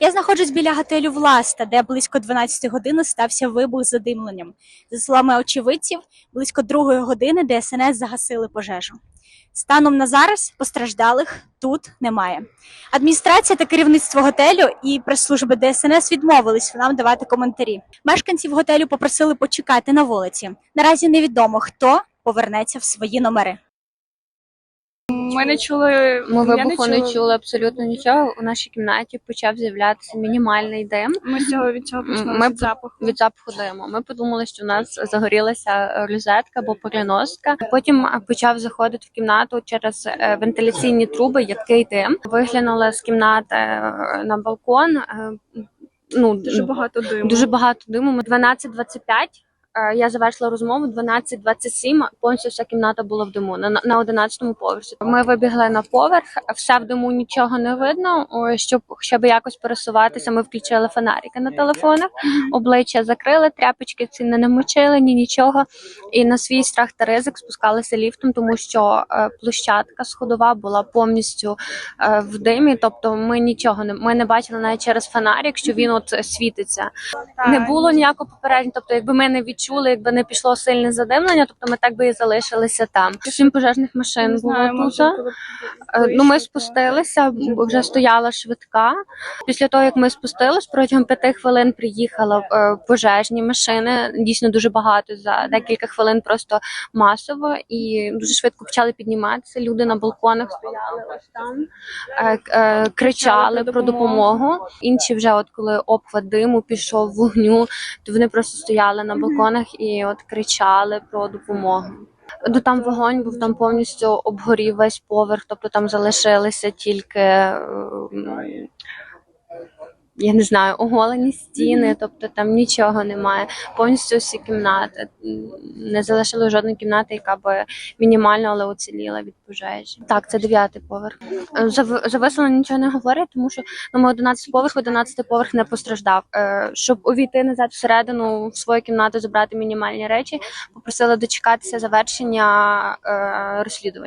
Я знаходжусь біля готелю Власта, де близько 12 години стався вибух з задимленням. За словами очевидців, близько другої години ДСНС загасили пожежу. Станом на зараз постраждалих тут немає. Адміністрація та керівництво готелю і прес-служби ДСНС відмовились нам давати коментарі. Мешканців готелю попросили почекати на вулиці. Наразі невідомо хто повернеться в свої номери. Ми не чули. Ми я вибуху не чули абсолютно нічого. У нашій кімнаті почав з'являтися мінімальний дим Ми з цього від цього Ми від запаху. від запаху диму. Ми подумали, що у нас загорілася розетка або переноска. Потім почав заходити в кімнату через е, вентиляційні труби, який дим. Виглянула з кімнати е, на балкон. е, Ну Дуже багато диму. Дуже багато диму. Ми 12.25. е, Я завершила розмову 12.27, Повністю вся кімната була в диму на, на 11-му поверсі. Ми вибігли на поверх, все в диму нічого не видно. Щоб щоб якось пересуватися, ми включили фонарики на телефонах, обличчя закрили, тряпочки ці не намочили, ні нічого. І на свій страх та ризик спускалися ліфтом, тому що е, площадка сходова була повністю е, в димі. Тобто ми нічого не ми не бачили навіть через фонарик, що він от світиться. Не було ніякого попередження. Тобто, якби ми не відчули, якби не пішло сильне задимлення, тобто ми так би і залишилися там. Сім пожежних машин Не було знаю, тут. Е, Ну, ми спустилися, бо вже стояла швидка. Після того, як ми спустились, протягом п'яти хвилин приїхали е, пожежні машини. Дійсно дуже багато за декілька хвилин, просто масово, і дуже швидко почали підніматися. Люди на балконах стояли ось там, е, кричали про про допомогу. Інші вже, от коли обхват диму пішов вогню, то вони просто стояли на балконах і от кричали про допомогу. До там вогонь був там повністю обгорів весь поверх, тобто там залишилися тільки. Я не знаю, оголені стіни, тобто там нічого немає. Повністю всі кімнати. Не залишили жодної кімнати, яка би мінімально, але уціліла від пожежі. Так, це дев'ятий поверх. Е, За, ви- нічого не говорять, тому що ну, ми 11 поверх, 11 поверх не постраждав. Е, Щоб увійти назад всередину в свою кімнату, забрати мінімальні речі, попросили дочекатися завершення е, розслідування.